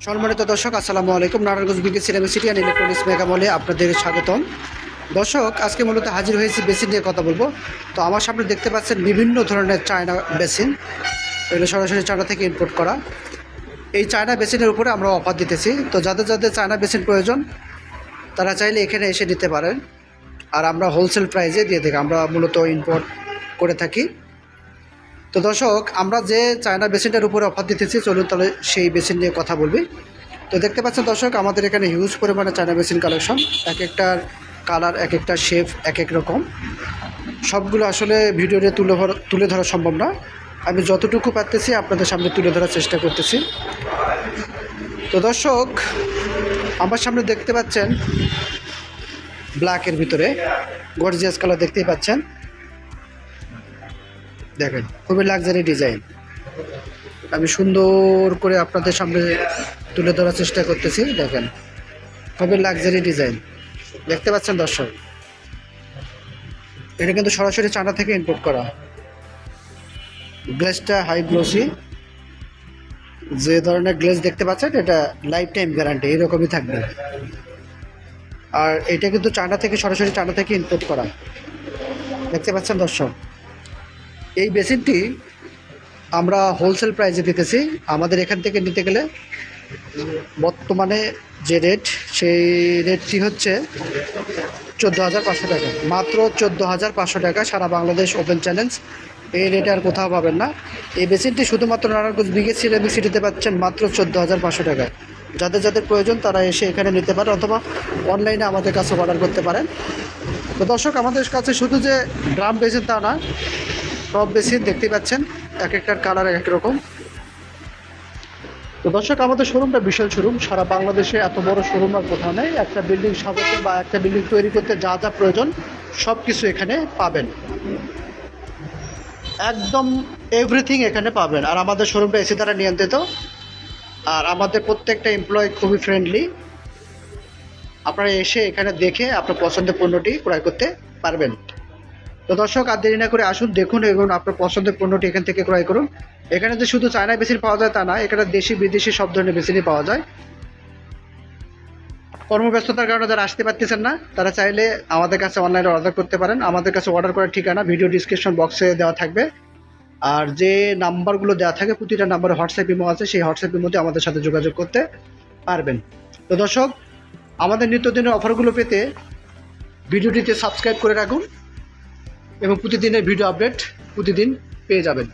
সম্মানিত দর্শক, আসসালামু আলাইকুম। Narayanganj B K cinema city and electronics মেগামলে আপনাদের স্বাগতম। দর্শক, আজকে মূলত হাজির হয়েছি বেসিন নিয়ে কথা বলব। তো আমার সামনে দেখতে পাচ্ছেন বিভিন্ন ধরনের চায়না বেসিন। এগুলো সরাসরি চায়না থেকে ইম্পোর্ট করা। এই চায়না বেসিনের উপরে আমরা অফার দিতেছি। তো যাদের যাদের চায়না বেসিন প্রয়োজন, তারা চাইলে এখানে এসে নিতে পারেন। আর আমরা হোলসেল প্রাইসে দিয়ে থাকি। আমরা মূলত ইম্পোর্ট করে থাকি। তো দর্শক, আমরা যে চায়না বেসিনটার উপরে অফার দিতেছি, চলুন তাহলে সেই বেসিন নিয়ে কথা বলবি। তো দেখতে পাচ্ছেন দর্শক, আমাদের এখানে হিউজ পরিমাণে চায়না বেসিন কালেকশন এক একটার কালার এক একটা শেপ এক এক রকম। সবগুলো আসলে ভিডিওতে তুলে তুলে ধরা সম্ভব না। আমি যতটুকু পারতেছি আপনাদের সামনে তুলে ধরার চেষ্টা করতেছি। তো দর্শক, আমার সামনে দেখতে পাচ্ছেন ব্ল্যাকের ভিতরে গর্জিয়াস কালার দেখতেই পাচ্ছেন। দেখেন, খুবই লাক্সারি ডিজাইন আমি সুন্দর করে আপনাদের সামনে তুলে ধরার চেষ্টা করতেছি, দেখেন। খুবই লাক্সারি ডিজাইন দেখতে পাচ্ছেন দর্শক? এটা কিন্তু সরাসরি চায়না থেকে ইম্পোর্ট করা। গ্লেসটা হাই গ্লোসি যে ধরনের গ্লেস দেখতে পাচ্ছেন, এটা লাইফ টাইম গ্যারান্টি এরকমই থাকবে। আর এটা কিন্তু চায়না থেকে, সরাসরি চায়না থেকে ইম্পোর্ট করা। দেখতে পাচ্ছেন দর্শক? এই বেসিনটি আমরা হোলসেল প্রাইসে দিতেছি। আমাদের এখান থেকে নিতে গেলে বর্তমানে যে রেট, সেই রেটটি হচ্ছে চোদ্দ হাজার পাঁচশো টাকা। মাত্র চোদ্দ হাজার পাঁচশো টাকা সারা বাংলাদেশ ওপেন চ্যালেঞ্জ। এই রেটে আর কোথাও পাবেন না। এই বেসিনটি শুধুমাত্র নারায়ণগঞ্জ বিগে সিরামিক সিটিতে পাচ্ছেন মাত্র চোদ্দ হাজার পাঁচশো টাকায় যাদের যাদের প্রয়োজন তারা এসে এখানে নিতে পারে অথবা অনলাইনে আমাদের কাছে অর্ডার করতে পারেন। তো দর্শক, আমাদের কাছে শুধু যে ড্রাম বেসিন তা না টপ বেসিন দেখতেই পাচ্ছেন, এক একটার কালার এক এক রকম। তো দর্শক, আমাদের শোরুমটা বিশাল শোরুম, সারা বাংলাদেশে এত বড় শোরুম আর কোথাও নেই। একটা বিল্ডিং সাজাতে বা একটা বিল্ডিং তৈরি করতে যা যা প্রয়োজন সব কিছু এখানে পাবেন। একদম এভরিথিং এখানে পাবেন। আর আমাদের শোরুমটা এসি দ্বারা নিয়ন্ত্রিত। আর আমাদের প্রত্যেকটা এমপ্লয় খুবই ফ্রেন্ডলি আপনারা এসে এখানে দেখে আপনার পছন্দের পণ্যটি ক্রয় করতে পারবেন। তো দর্শক, আর দেরি না করে আসুন, দেখুন এবং আপনার পছন্দের পণ্যটি এখান থেকে ক্রয় করুন। এখানে যে শুধু চায়না বেসিন পাওয়া যায় তা না, এখানে দেশি, বিদেশি সব ধরনের বেসিনই পাওয়া যায়। কর্মব্যস্ততার কারণে যারা আসতে পারতেছেন না, তারা চাইলে আমাদের কাছে অনলাইনে অর্ডার করতে পারেন। আমাদের কাছে অর্ডার করার ঠিকানা ভিডিও ডিসক্রিপশন বক্সে দেওয়া থাকবে। আর যে নাম্বারগুলো দেওয়া থাকে, প্রতিটা নাম্বারে হোয়াটসঅ্যাপ ইমো আছে, সেই হোয়াটসঅ্যাপ ইমোতে আমাদের সাথে যোগাযোগ করতে পারবেন। তো দর্শক, আমাদের নিত্যদিনের অফারগুলো পেতে ভিডিওটিতে সাবস্ক্রাইব করে রাখুন। এবং প্রতিদিনের ভিডিও আপডেট প্রতিদিন পেয়ে যাবেন।